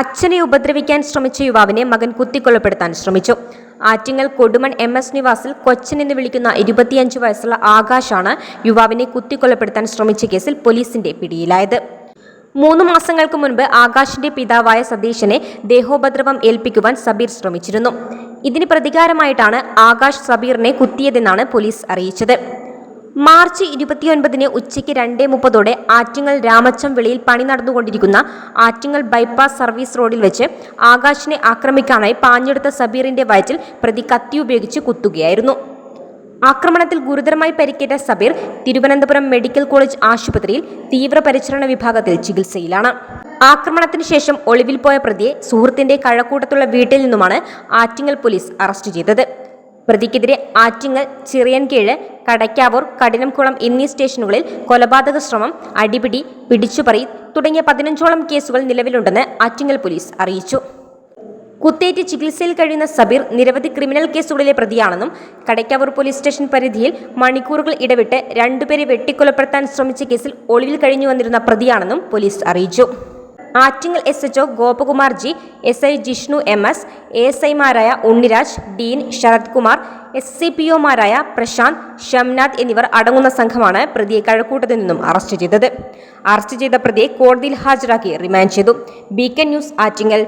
അച്ഛനെ ഉപദ്രവിക്കാൻ ശ്രമിച്ച യുവാവിനെ മകൻ കുത്തിക്കൊലപ്പെടുത്താൻ ശ്രമിച്ചു. ആറ്റിങ്ങൽ കൊടുമൺ എം എസ് നിവാസിൽ കൊച്ചൻ എന്ന് വിളിക്കുന്ന ഇരുപത്തിയഞ്ച് വയസ്സുള്ള ആകാശാണ് യുവാവിനെ കുത്തിക്കൊലപ്പെടുത്താൻ ശ്രമിച്ച കേസിൽ പോലീസിന്റെ പിടിയിലായത്. മൂന്ന് മാസങ്ങൾക്ക് മുൻപ് ആകാശിന്റെ പിതാവായ സതീശനെ ദേഹോപദ്രവം ഏൽപ്പിക്കുവാൻ സബീർ ശ്രമിച്ചിരുന്നു. ഇതിന് പ്രതികാരമായിട്ടാണ് ആകാശ് സബീറിനെ കുത്തിയതെന്നാണ് പോലീസ് അറിയിച്ചത്. മാർച്ച് ഇരുപത്തിയൊൻപതിന് ഉച്ചയ്ക്ക് രണ്ടേ മുപ്പതോടെ ആറ്റിങ്ങൽ രാമച്ചം വെളിയിൽ പണി നടന്നുകൊണ്ടിരിക്കുന്ന ആറ്റിങ്ങൽ ബൈപ്പാസ് സർവീസ് റോഡിൽ വെച്ച് ആകാശിനെ ആക്രമിക്കാനായി പാഞ്ഞെടുത്ത സബീറിന്റെ വയറ്റിൽ പ്രതി കത്തി ഉപയോഗിച്ച് കുത്തുകയായിരുന്നു. ആക്രമണത്തിൽ ഗുരുതരമായി പരിക്കേറ്റ സബീർ തിരുവനന്തപുരം മെഡിക്കൽ കോളേജ് ആശുപത്രിയിൽ തീവ്രപരിചരണ വിഭാഗത്തിൽ ചികിത്സയിലാണ്. ആക്രമണത്തിന് ശേഷം ഒളിവിൽ പോയ പ്രതിയെ സുഹൃത്തിന്റെ കഴക്കൂട്ടത്തുള്ള വീട്ടിൽ നിന്നുമാണ് ആറ്റിങ്ങൽ പോലീസ് അറസ്റ്റ് ചെയ്തത്. പ്രതിക്കെതിരെ ആറ്റിങ്ങൽ ചിറിയൻകീഴ് കടയ്ക്കാവൂർ കഠിനംകുളം എന്നീ സ്റ്റേഷനുകളിൽ കൊലപാതക ശ്രമം അടിപിടി പിടിച്ചുപറി തുടങ്ങിയ പതിനഞ്ചോളം കേസുകൾ നിലവിലുണ്ടെന്ന് ആറ്റിങ്ങൽ പോലീസ് അറിയിച്ചു. കുത്തേറ്റ് ചികിത്സയിൽ കഴിയുന്ന സബീർ നിരവധി ക്രിമിനൽ കേസുകളിലെ പ്രതിയാണെന്നും കടയ്ക്കാവൂർ പോലീസ് സ്റ്റേഷൻ പരിധിയിൽ മണിക്കൂറുകൾ ഇടവിട്ട് രണ്ടുപേരെ വെട്ടിക്കൊലപ്പെടുത്താൻ ശ്രമിച്ച കേസിൽ ഒളിവിൽ കഴിഞ്ഞു വന്നിരുന്ന പ്രതിയാണെന്നും പോലീസ് അറിയിച്ചു. Attingal S H O Gopakumar G S I Jishnu M S S ഐമാരായ Unniraj Dean Sarath Kumar S C P ഒമാരായ പ്രശാന്ത് ഷംനാഥ് എന്നിവർ അടങ്ങുന്ന സംഘമാണ് പ്രതിയെ കഴക്കൂട്ടത്തു നിന്നും അറസ്റ്റ് ചെയ്തത്. അറസ്റ്റ് ചെയ്ത പ്രതിയെ കോടതിയിൽ ഹാജരാക്കി റിമാൻഡ് ചെയ്തു. Beacon news Attingal